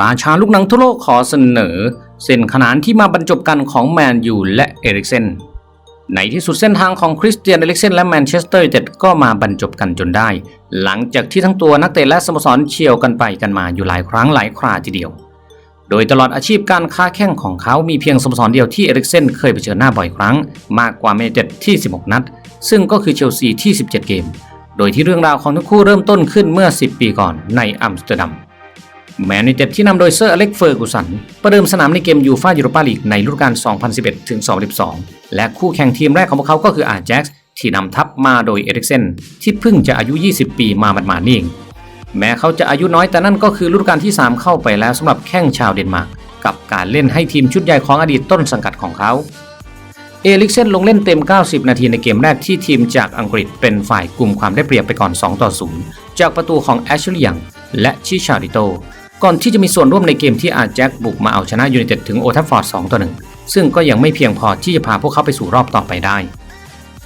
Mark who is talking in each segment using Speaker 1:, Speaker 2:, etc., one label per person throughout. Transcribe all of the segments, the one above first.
Speaker 1: ราชาลูกหนังทั่วโลกขอเสนอ เส้นขนานที่มาบรรจบกันของแมนยูและเอริกเซนในที่สุดเส้นทางของคริสเตียนเอริกเซนและแมนเชสเตอร์ยูไนเต็ดก็มาบรรจบกันจนได้ หลังจากที่ทั้งตัวนักเตะและสโมสรเชียวกันไปกันมาอยู่หลายครั้งหลายคราทีเดียว โดยตลอดอาชีพการค้าแข่งของเขามีเพียงสโมสรเดียวที่เอริกเซนเคยเผชิญหน้าบ่อยครั้ง มากกว่าแมนยูไนเต็ดที่ 16 นัด ซึ่งก็คือเชลซีที่ 17 เกม โดยที่เรื่องราวของทั้งคู่เริ่มต้นขึ้นเมื่อ 10 ปีก่อนในอัมสเตอร์ดัม แมนยูไนเต็ดที่นำโดยเซอร์อเล็กเฟอร์กูสัน ประเดิมสนามในเกมยูฟ่ายูโรปาลีกในฤดูกาล 2011 ถึง 2012 และคู่แข่งทีมแรกของพวกเขาก็คืออาร์แจ็กซ์ที่นำทัพมาโดยเอริกเซนที่เพิ่งจะอายุ 20 ปีมาหมาดๆนี่เองแม้เขาจะอายุน้อยแต่นั่นก็คือฤดูกาลที่ 3 เข้าไปแล้วสำหรับแข้งชาวเดนมาร์กกับการเล่นให้ทีมชุดใหญ่ของอดีตต้นสังกัดของเขาเอลิกเซนลงเล่นเต็ม 90 นาทีในเกมแรกที่ทีมจากอังกฤษเป็นฝ่ายกลุ่มความได้เปรียบไปก่อน 2 ต่อ 0 จากประตูของแอชลียังและชิชาริโต ก่อนที่จะมีส่วนร่วมในเกมที่อาแจ็คบุกมาเอาชนะยูไนเต็ดถึงโอทัฟฟอร์ด2ต่อ1ซึ่งก็ยังไม่เพียงพอที่จะพาพวกเขาไปสู่รอบต่อไปได้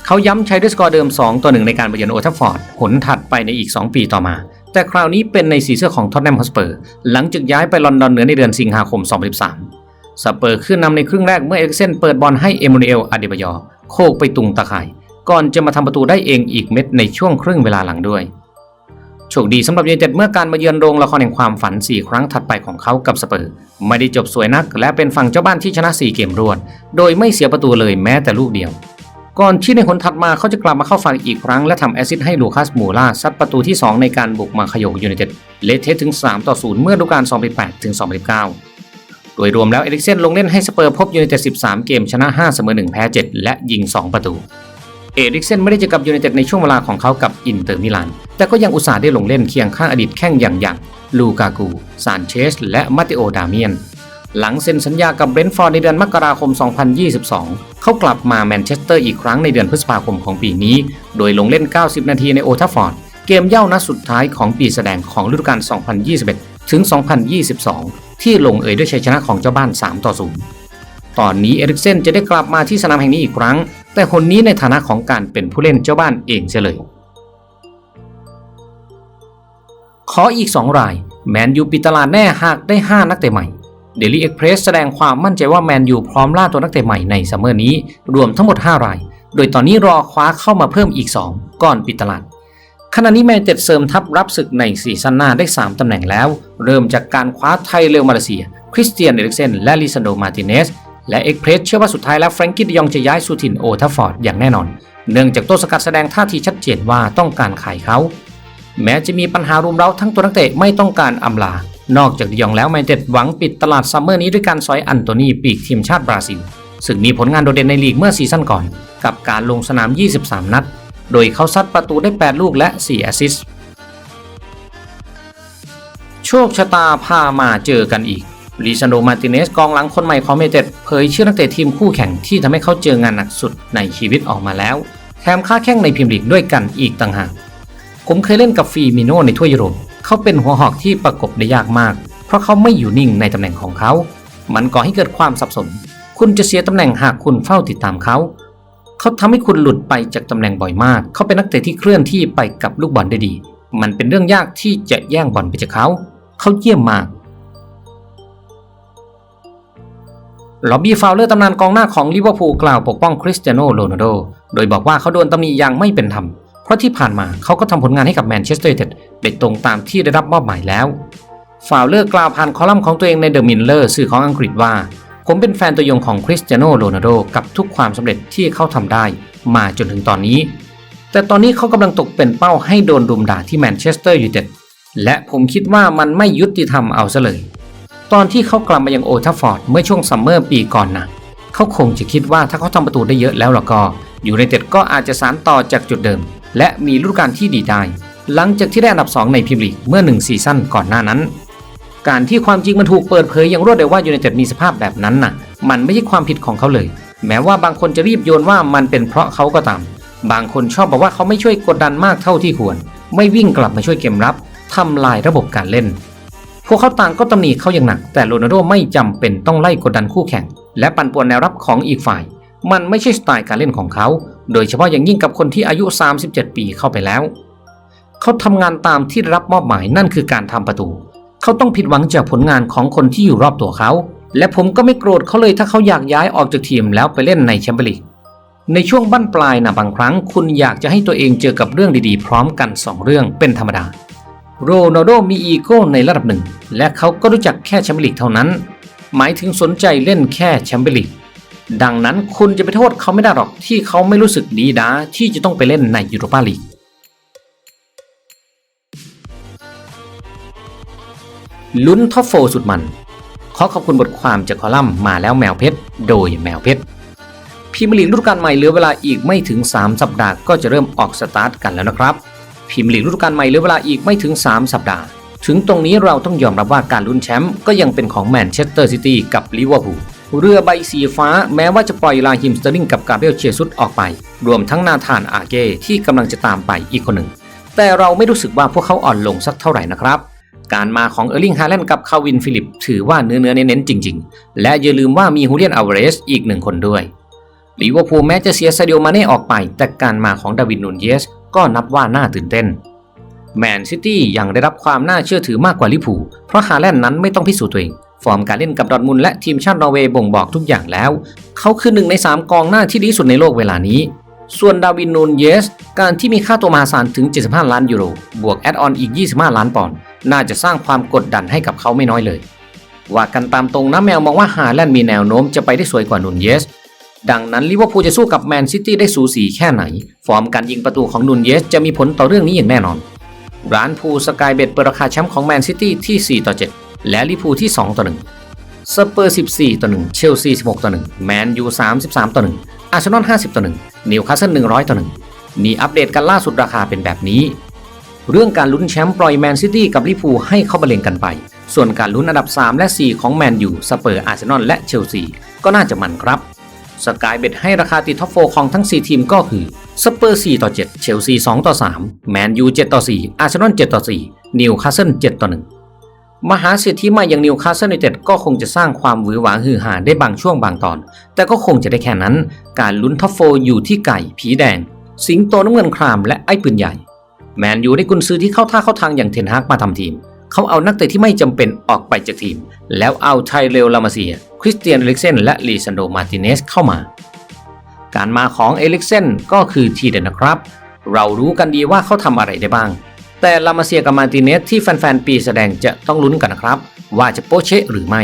Speaker 1: เขาย้ำใช้ด้วยสกอร์เดิม 2 ต่อ 1 ในการไปเยือนโอทัฟฟอร์ดหนถัดไปในอีก 2 ปีต่อมา แต่คราวนี้เป็นในสีเสื้อของท็อตแนมฮอสเปอร์หลังจากย้ายไปลอนดอนเหนือในเดือนสิงหาคม 2013สเปอร์ขึ้นนำในครึ่งแรกเมื่อเอริกเซนเปิดบอลให้เอมูเนลอาเดบยอโคกไปตุงตะข่าย ก่อนจะมาทำประตูได้เองอีกเม็ดในช่วงครึ่งเวลาหลังด้วย โชคดีสำหรับยูไนเต็ดเมื่อการมาเยือนโรงละครแห่งความฝัน 4 ครั้งถัดไปของเขากับสเปอร์ไม่ได้จบสวยนัก และเป็นฝั่งเจ้าบ้านที่ชนะ 4 เกมรวด โดยไม่เสียประตูเลยแม้แต่ลูกเดียว ก่อนที่ในหนถัดมาเขาจะกลับมาเข้าฝั่งอีกครั้งและทำแอซิสให้ลูคัสมูล่าซัดประตูที่ 2 ในการบุกมาขยกยูไนเต็ดเลเทะถึง 3 ต่อ 0 เมื่อฤดูกาล2008ถึง2019โดยรวมแล้วเอริกเซนลงเล่นให้สเปอร์พบยูไนเต็ด 13 เกมชนะ 5 เสมอ 1 แพ้ 7 และยิง 2 ประตู เอริกเซนไม่ได้เจอกับยูไนเต็ดในช่วงเวลาของเขากับอินเตอร์มิลาน แต่ก็ยังอุตส่าห์ได้ลงเล่นเคียงข้างอดีตแข้งอย่างอย่างลูกากู ซานเชส และมาติโอ ดาเมียน หลังเซ็นสัญญากับเบรนท์ฟอร์ดในเดือนมกราคม 2022 เขากลับมาแมนเชสเตอร์อีกครั้งในเดือนพฤษภาคมของปีนี้ โดยลงเล่น 90 นาทีในโอทัฟฟอร์ด เกมเย่านัดสุดท้ายของปีแสดงของฤดูกาล 2021 ถึง 2022 ที่ลงเอยด้วยชัยชนะของเจ้าบ้าน 3 ต่อ 0 ตอนนี้เอริกเซนจะได้กลับมาที่สนามแห่งนี้อีกครั้ง แต่คนนี้ในฐานะของการเป็นผู้เล่นเจ้าบ้านเองเฉยเลย ขออีก 2 ราย แมนยูปิดตลาดแน่หากได้ 5 นักเตะใหม่เดลี่เอ็กเพรสแสดงความมั่นใจว่าแมนยูพร้อมล่าตัวนักเตะใหม่ในซัมเมอร์นี้ รวมทั้งหมด 5 ราย โดยตอนนี้รอคว้าเข้ามาเพิ่มอีก 2 ก่อนปิดตลาดขณะนี้แมนเต็ดเสริมทัพรับศึกในซีซั่นหน้าได้ 3 ตำแหน่งแล้ว เริ่มจากการคว้าไทยเรอัลมาเลเซีย คริสเตียนเอริกเซนและลิซันโดมาติเนส และเอ็กเพรสเชื่อว่าสุดท้ายแล้วแฟรงกี้ดยองจะย้ายสู่ถิ่นโอทัฟฟอร์ดอย่างแน่นอน เนื่องจากต้นสกัดแสดงท่าทีชัดเจนว่าต้องการขายเขา แม้จะมีปัญหารุมเร้าทั้งตัวนักเตะไม่ต้องการอำลา นอกจากดยองแล้วแมนเต็ดหวังปิดตลาดซัมเมอร์นี้ด้วยการซอยอันโตนีปีกทีมชาติบราซิล ซึ่งมีผลงานโดดเด่นในลีกเมื่อซีซั่นก่อน กับการลงสนาม 23 นัด โดยเขาซัดประตูได้ 8 ลูกและ 4 แอสซิสต์โชคชะตาพามาเจอกันอีก ลิซานโดมาติเนสกองหลังคนใหม่ของเมเต็ดเผยชื่อนักเตะทีมคู่แข่งที่ทำให้เขาเจองานหนักสุดในชีวิตออกมาแล้วแถมค่าแข่งในพรีเมียร์ลีกด้วยกันอีกต่างหาก ผมเคยเล่นกับฟีมิโนในถ้วยยุโรป เขาเป็นหัวหอกที่ประกบได้ยากมาก เพราะเขาไม่อยู่นิ่งในตำแหน่งของเขา มันก่อให้เกิดความสับสน คุณจะเสียตำแหน่งหากคุณเฝ้าติดตามเขา เขาทำให้คุณหลุดไปจากตำแหน่งบ่อยมาก เขาเป็นนักเตะที่เคลื่อนที่ไปกับลูกบอลได้ดี มันเป็นเรื่องยากที่จะแย่งบอลไปจากเขา เขาเยี่ยมมาก ล็อบบี้ฟาวเลอร์ตำนานกองหน้าของลิเวอร์พูลกล่าวปกป้องคริสเตียโนโรนัลโด โดยบอกว่าเขาโดนตำหนิอย่างไม่เป็นธรรม เพราะที่ผ่านมาเขาก็ทำผลงานให้กับแมนเชสเตอร์ยูไนเต็ดได้ตรงตามที่ได้รับมอบหมายแล้ว ฟาวเลอร์กล่าวผ่านคอลัมน์ของตัวเองในเดอะมิลเลอร์สื่อของอังกฤษว่า ผมเป็นแฟนตัวยงของคริสเตียโนโรนัลโดกับทุกความสำเร็จที่เขาทำได้ มาจนถึงตอนนี้ แต่ตอนนี้เขากำลังตกเป็นเป้าให้โดนรุมด่าที่แมนเชสเตอร์ยูไนเต็ดและผมคิดว่ามันไม่ยุติธรรมเอาซะเลย ตอนที่เขากลับมายังโอทัฟฟอร์ดเมื่อช่วงซัมเมอร์ปีก่อนนะเขาคงจะคิดว่าถ้าเขาทำประตูได้เยอะแล้วล่ะก็ยูไนเต็ดก็อาจจะสานต่อจากจุดเดิม และมีฤดูกาลที่ดีได้ หลังจากที่ได้อันดับ 2 ในพรีเมียร์ลีกเมื่อ 1 ซีซั่นก่อนหน้านั้น การที่ความจริงมันถูกเปิดเผยอย่างรวดเร็วว่ายูไนเต็ดมีสภาพแบบนั้นน่ะ มันไม่ใช่ความผิดของเขาเลย แม้ว่าบางคนจะรีบโยนว่ามันเป็นเพราะเขาก็ตาม บางคนชอบบอกว่าเขาไม่ช่วยกดดันมากเท่าที่ควร ไม่วิ่งกลับมาช่วยเกมรับทำลายระบบการเล่น พวกเขาต่างก็ตำหนิเขาอย่างหนัก แต่โรนัลโดไม่จำเป็นต้องไล่กดดันคู่แข่ง และปั่นป่วนแนวรับของอีกฝ่าย มันไม่ใช่สไตล์การเล่นของเขา โดยเฉพาะอย่างยิ่งกับคนที่อายุ 37 ปีเข้าไปแล้ว เขาทำงานตามที่รับมอบหมายนั่นคือการทำประตู เขาต้องผิดหวังจากผลงานของคนที่อยู่รอบตัวเขา และผมก็ไม่โกรธเขาเลยถ้าเขาอยากย้ายออกจากทีมแล้วไปเล่นในแชมเปี้ยนลีกในช่วงบั้นปลายนะบางครั้ง คุณอยากจะให้ตัวเองเจอกับเรื่องดีๆ พร้อมกัน 2 เรื่องเป็นธรรมดา โรนัลโดมีอีโก้ในระดับหนึ่ง และเขาก็รู้จักแค่แชมเปี้ยนลีกเท่านั้น หมายถึงสนใจเล่นแค่แชมเปี้ยนลีกดังนั้นคุณจะไปโทษเขาไม่ได้หรอกที่เขาไม่รู้สึกดีด้าที่จะต้องไปเล่นในยูโรปาลีกลุ้นท็อปโฟสุดมัน ขอขอบคุณบทความจากคอลัมน์มาแล้วแมวเพชร โดยแมวเพชรพรีเมีร์ลีกฤดูกาลใหม่เหลือเวลาอีกไม่ถึง 3 สัปดาห์ก็จะเริ่มออกสตาร์ทกันแล้วนะครับ พรีมลีกฤดูกาลใหม่เหลือเวลาอีกไม่ถึง 3 สัปดาห์ ถึงตรงนี้เราต้องยอมรับว่าการลุ้นแชมป์ก็ยังเป็นของแมนเชสเตอร์ซิตี้กับลิเวอร์พูลเรือใบสีฟ้าแม้ว่าจะปล่อยลาฮิมสเตอร์ลิงกับกาเบรียลเชียซุสออกไป รวมทั้งนาธานอาเก้ที่กำลังจะตามไปอีกคนหนึ่ง แต่เราไม่รู้สึกว่าพวกเขาอ่อนลงสักเท่าไหร่นะครับ การมาของเออร์ลิงฮาแลนด์กับคาวินฟิลิป ถือว่าเนื้อเนื้อเน้นๆจริง ๆ และอย่าลืมว่ามีฮูเลียนอัลเวเรสอีกหนึ่งคนด้วยลิเวอร์พูลแม้จะเสียซาดิโอมาเน่ออกไป แต่การมาของดาวิดนูนเยส ก็นับว่าน่าตื่นเต้นแมนซิตี้ยังได้รับความน่าเชื่อถือมากกว่าลิเวอร์พูเพราะฮาแลนด์นั้นไม่ต้องพิสูจน์ตัวเอง ฟอร์มการเล่นกับดอทมุนและทีมชาตินอร์เวย์บ่งบอกทุกอย่างแล้ว เขาคือหนึ่งในสามกองหน้าที่ดีสุดในโลกเวลานี้ ส่วนดาวินนูนเยส การที่มีค่าตัวมหาศาลถึง 75 ล้านยูโร บวกแอดออนอีก 25 ล้านปอนด์น่าจะสร้างความกดดันให้กับเขาไม่น้อยเลย ว่ากันตามตรงนะแมวมองว่าฮาแลนด์มีแนวโน้มจะไปได้สวยกว่านูนเยส ดังนั้นลิเวอร์พูลจะสู้กับแมนซิตี้ได้สูสีแค่ไหน ฟอร์มการยิงประตูของนูนเยสจะมีผลต่อเรื่องนี้อย่างแน่นอน ร้านพูสกายเบ็ดเปิดราคาแชมป์ของแมนซิตี้ที่ 4 ต่อ 7 และลิเวอร์พูลที่ 2 ต่อ 1 สเปอร์ 14 ต่อ 1 เชลซี 16 ต่อ 1 แมนยู 33 ต่อ 1 อาร์เซนอล 50 ต่อ 1 นิวคาสเซิล 100 ต่อ 1 นี่อัปเดตกันล่าสุดราคาเป็นแบบนี้ เรื่องการลุ้นแชมป์ปล่อยแมนซิตี้กับลิเวอร์พูลให้เข้าบรรเลงกันไป ส่วนการลุ้นอันดับ 3 และ 4 ของแมนยู สเปอร์ อาร์เซนอล และเชลซี ก็น่าจะมันครับ สกายเบ็ดให้ราคาติดท็อปโฟของทั้ง 4 ทีมก็คือสเปอร์4ต่อ 7 เชลซี2ต่อ 3 แมนยู7ต่อ 4 อาร์เซนอล7ต่อ 4 นิวคาสเซิล7ต่อ 1 มหาเศรษฐีใหม่อย่างนิวคาสเซิลยูไนเต็ดก็คงจะสร้างความหวือหวาฮือฮาได้บางช่วงบางตอน แต่ก็คงจะได้แค่นั้น การลุ้นท็อปโฟอยู่ที่ไก่ ผีแดง สิงโตน้ำเงินครามและไอ้ปืนใหญ่ แมนยูได้กุนซื้อที่เข้าท่าเข้าทางอย่างเทนฮากมาทำทีม เขาเอานักเตะที่ไม่จำเป็นออกไปจากทีม แล้วเอาไทเรลลามาเซีย คริสเตียนเอลิกเซนและลีซันโดมาติเนสเข้ามา การมาของเอลิกเซนก็คือทีเด็ดนะครับ เรารู้กันดีว่าเขาทำอะไรได้บ้าง แต่ลามาเซียกับมาติเนสที่แฟนๆปีแสดงจะต้องลุ้นกันนะครับ ว่าจะโปเชะหรือไม่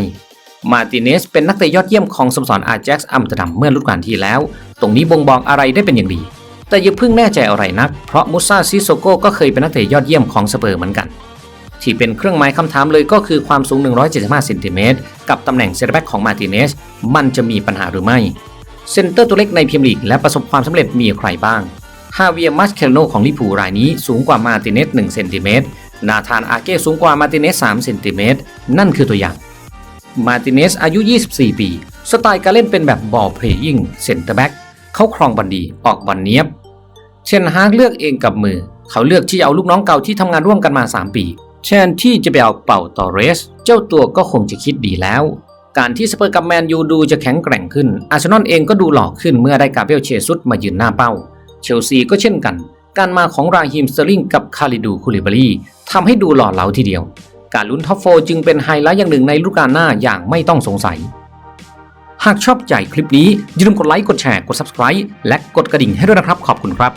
Speaker 1: มาติเนสเป็นนักเตะยอดเยี่ยมของสโมสรอาแจ็กซ์อัมสเตอร์ดัมเมื่อฤดูกาลที่แล้ว ตรงนี้บ่งบอกอะไรได้เป็นอย่างดี แต่อย่าเพิ่งแน่ใจอะไรนัก เพราะมุซาซิโซโกก็เคยเป็นนักเตะยอดเยี่ยมของสเปอร์เหมือนกัน ที่เป็นเครื่องหมายคำถามเลยก็คือความสูง 175เซนติเมตรกับตำแหน่งเซนเตอร์แบ็กของมาติเนสมันจะมีปัญหาหรือไม่ เซนเตอร์ตัวเล็กในพรีเมียร์ลีกและประสบความสำเร็จมีใครบ้างฮาเวียมัสเคลโนของลิเวอร์พูรายนี้สูงกว่ามาติเนส1เซนติเมตรนาธานอาเก้สูงกว่ามาติเนส3เซนติเมตรนั่นคือตัวอย่าง มาติเนสอายุ 24 ปี สไตล์การเล่นเป็นแบบบอลเพลยิงเซนเตอร์แบ็กเขาครองบอลดีออกบอลเนี้ยบ เชนฮากเลือกเองกับมือ เขาเลือกที่จะเอาลูกน้องเก่าที่ทำงานร่วมกันมา 3 ปี แทนที่จะไปเอาเป่าตอเรส เจ้าตัวก็คงจะคิดดีแล้ว การที่สเปอร์กับแมนยูดูจะแข็งแกร่งขึ้น อาร์เซนอลเองก็ดูหล่อขึ้นเมื่อได้กาเบรียลเชซุสมายืนหน้าเป้า เชลซีก็เช่นกัน การมาของราฮิมสเตอร์ลิงกับคาริดูคูลิบารีทำให้ดูหล่อเหลาทีเดียว การลุ้นท็อปโฟจึงเป็นไฮไลท์อย่างหนึ่งในฤดูกาลหน้าอย่างไม่ต้องสงสัย หากชอบใจคลิปนี้อย่าลืมกดไลค์กดแชร์กด subscribe และกดกระดิ่งให้ด้วยนะครับขอบคุณครับ